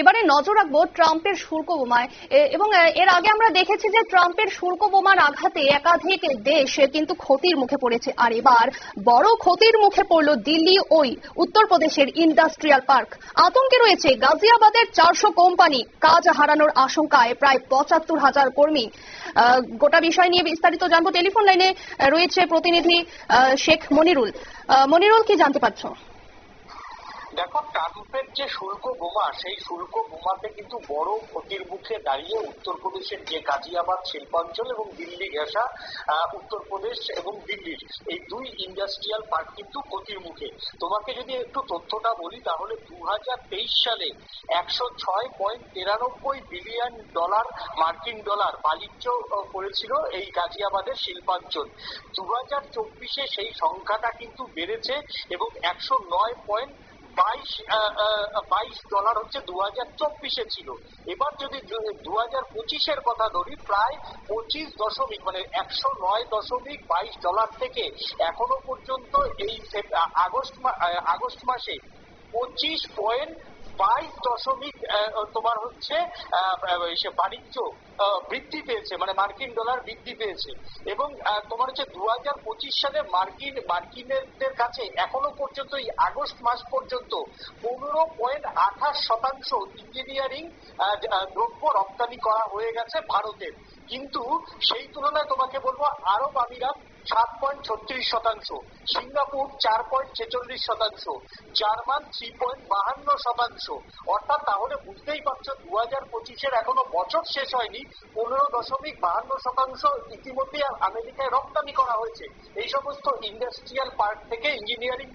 এবারে নজর রাখব ট্রাম্পের শুল্ক বোমায়। এবং এর আগে আমরা দেখেছি যে ট্রাম্পের শুল্ক বোমার আঘাতে একাধিক দেশ কিন্তু ক্ষতির মুখে পড়েছে। আর এবার বড় ক্ষতির মুখে পড়ল দিল্লি ওই উত্তরপ্রদেশের ইন্ডাস্ট্রিয়াল পার্ক। আতঙ্কে রয়েছে গাজিয়াবাদের চারশো কোম্পানি। কাজ হারানোর আশঙ্কায় প্রায় পঁচাত্তর হাজার কর্মী। গোটা বিষয় নিয়ে বিস্তারিত জানব। টেলিফোন লাইনে রয়েছে প্রতিনিধি শেখ মনিরুল। মনিরুল, কি জানতে পারছ? দেখো ট্রাম্পের যে শুল্ক বোমা, সেই শুল্ক বোমাতে কিন্তু বড় ক্ষতির মুখে দাঁড়িয়ে উত্তরপ্রদেশের যে গাজিয়াবাদ, শিল্পাঞ্চল এবং দিল্লি ঘেঁষা উত্তরপ্রদেশ এবং দিল্লির এই দুই ইন্ডাস্ট্রিয়াল পার্ক কিন্তু ক্ষতির মুখে। তোমাকে যদি একটু তথ্যটা বলি, তাহলে দু হাজার তেইশ সালে একশো ছয় পয়েন্ট তিরানব্বই বিলিয়ন ডলার, মার্কিন ডলার বাণিজ্য করেছিল এই গাজিয়াবাদের শিল্পাঞ্চল। দু হাজার চব্বিশে সেই সংখ্যাটা কিন্তু বেড়েছে এবং একশো নয় পয়েন্ট বাইশ বাইশ ডলার হচ্ছে দু হাজার চব্বিশে ছিল। এবার যদি দু হাজার পঁচিশের কথা ধরি, প্রায় পঁচিশ দশমিক মানে একশো নয় দশমিক বাইশ ডলার থেকে এখনও পর্যন্ত এই আগস্ট আগস্ট মাসে পঁচিশ পয়েন্ট বাইশ দশমিক তোমার হচ্ছে বাণিজ্য বৃদ্ধি পেয়েছে মানে মার্কিন ডলার বৃদ্ধি পেয়েছে। এবং তোমার হচ্ছে দু হাজার পঁচিশ সালে মার্কিন, মার্কিনদের কাছে এখনও পর্যন্ত, এই আগস্ট মাস পর্যন্ত পনেরো পয়েন্ট আঠাশ শতাংশ ইঞ্জিনিয়ারিং দ্রব্য রপ্তানি করা হয়ে গেছে ভারতের। কিন্তু সেই তুলনায় তোমাকে বলব, আরব আমিরাত সাত পয়েন্ট ছত্রিশ শতাংশ, সিঙ্গাপুর চার পয়েন্ট ছেচল্লিশ শতাংশ, জার্মান থ্রি পয়েন্ট বাহান্ন শতাংশ। অর্থাৎ তাহলে বুঝতেই পারছ দু হাজার পঁচিশের এখনও বছর শেষ হয়নি, পনেরো দশমিক বাহান্ন শতাংশ ইতিমধ্যে আমেরিকায় রপ্তানি করা হয়েছে। এই সমস্ত ইন্ডাস্ট্রিয়াল পার্ক থেকে ইঞ্জিনিয়ারিং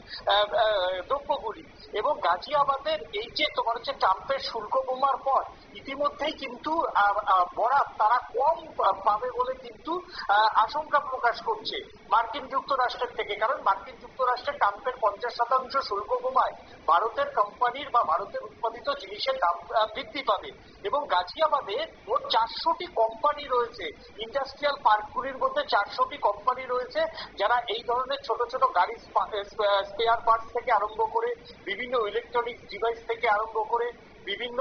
দ্রব্যগুলি। এবং গাজিয়াবাদের এই যে তোমার হচ্ছে ট্রাম্পের শুল্ক বোমার পর, ইতিমধ্যেই কিন্তু বরাত তারা কম পাবে বলে কিন্তু আশঙ্কা প্রকাশ করছে। মার্কিন যুক্তরাষ্ট্রের থেকে, কারণ মার্কিন যুক্তরাষ্ট্রের ট্রাম্পের পঞ্চাশ শতাংশ শুল্ক বোমায় ভারতের কোম্পানির বা ভারতের উৎপাদিত জিনিসের দাম বৃদ্ধি পাবে। এবং গাজিয়াবাদে মোট চারশোটি কোম্পানি রয়েছে। ইন্ডাস্ট্রিয়াল পার্কগুলির মধ্যে চারশোটি কোম্পানি রয়েছে, যারা এই ধরনের ছোট ছোট গাড়ি স্পেয়ার পার্টস থেকে আরম্ভ করে, বিভিন্ন ইলেকট্রনিক ডিভাইস থেকে আরম্ভ করে বিভিন্ন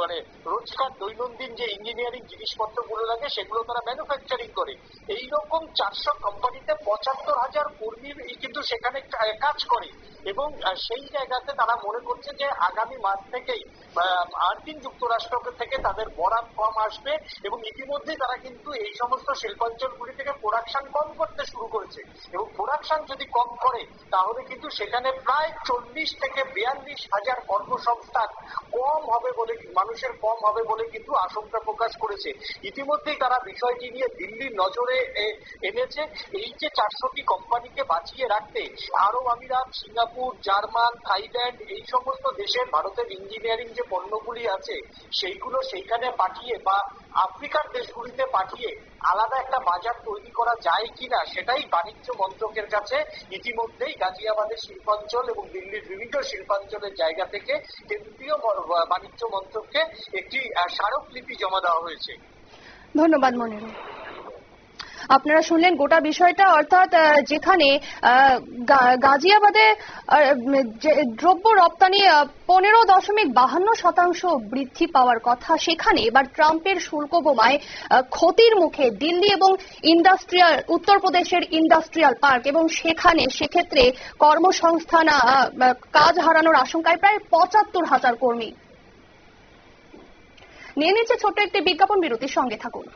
মানে রোজকার দৈনন্দিন যে ইঞ্জিনিয়ারিং জিনিসপত্র জিনিসপত্রগুলো লাগে, সেগুলো তারা ম্যানুফ্যাকচারিং করে। এই রকম চারশো কোম্পানিতে পঁচাত্তর হাজার কর্মী কিন্তু সেখানে কাজ করে। এবং সেই জায়গাতে তারা মনে করছে যে আগামী মাস থেকেই মার্কিন যুক্তরাষ্ট্র থেকে তাদের বরাদ কম আসবে এবং ইতিমধ্যেই তারা কিন্তু এই সমস্ত শিল্পাঞ্চলগুলি থেকে প্রোডাকশন কম করতে শুরু করেছে। এবং প্রোডাকশন যদি কম করে, তাহলে কিন্তু সেখানে প্রায় চল্লিশ থেকে বিয়াল্লিশ হাজার কর্মসংস্থান কম হবে বলে মানুষের কম হবে বলে কিন্তু আশঙ্কা প্রকাশ করেছে। ইতিমধ্যেই তারা বিষয়টি নিয়ে দিল্লির নজরে এনেছে। এই যে চারশোটি কোম্পানিকে বাঁচিয়ে রাখতে আরব আমিরাত, সিঙ্গাপুর, জার্মান, থাইল্যান্ড, এই সমস্ত দেশের ভারতের ইঞ্জিনিয়ারিং যে পণ্যগুলি আছে, সেইগুলো সেইখানে পাঠিয়ে বা আফ্রিকার দেশগুলিতে পাঠিয়ে আলাদা একটা বাজার তৈরি করা যায় কিনা সেটাই বাণিজ্য মন্ত্রকের কাছে ইতিমধ্যেই গাজিয়াবাদের শিল্পাঞ্চল এবং দিল্লির বিভিন্ন শিল্পাঞ্চলের জায়গা থেকে কেন্দ্রীয় বাণিজ্য মন্ত্রককে একটি স্মারকলিপি জমা দেওয়া হয়েছে। ধন্যবাদ মনিরুল আপনারা শুনলেন গোটা বিষয়টা, অর্থাৎ যেখানে গাজিয়াবাদে দ্রব্য রপ্তানি পনেরো দশমিক বাহান্ন শতাংশ বৃদ্ধি পাওয়ার কথা, সেখানে এবার ট্রাম্পের শুল্ক বোমায় ক্ষতির মুখে দিল্লি এবং ইন্ডাস্ট্রিয়াল, উত্তরপ্রদেশের ইন্ডাস্ট্রিয়াল পার্ক এবং সেখানে, সেক্ষেত্রে কর্মসংস্থান কাজ হারানোর আশঙ্কায় প্রায় পঁচাত্তর হাজার কর্মী। নিয়ে নিচ্ছে ছোট্ট একটি বিজ্ঞাপন, বিরতির সঙ্গে থাকুন।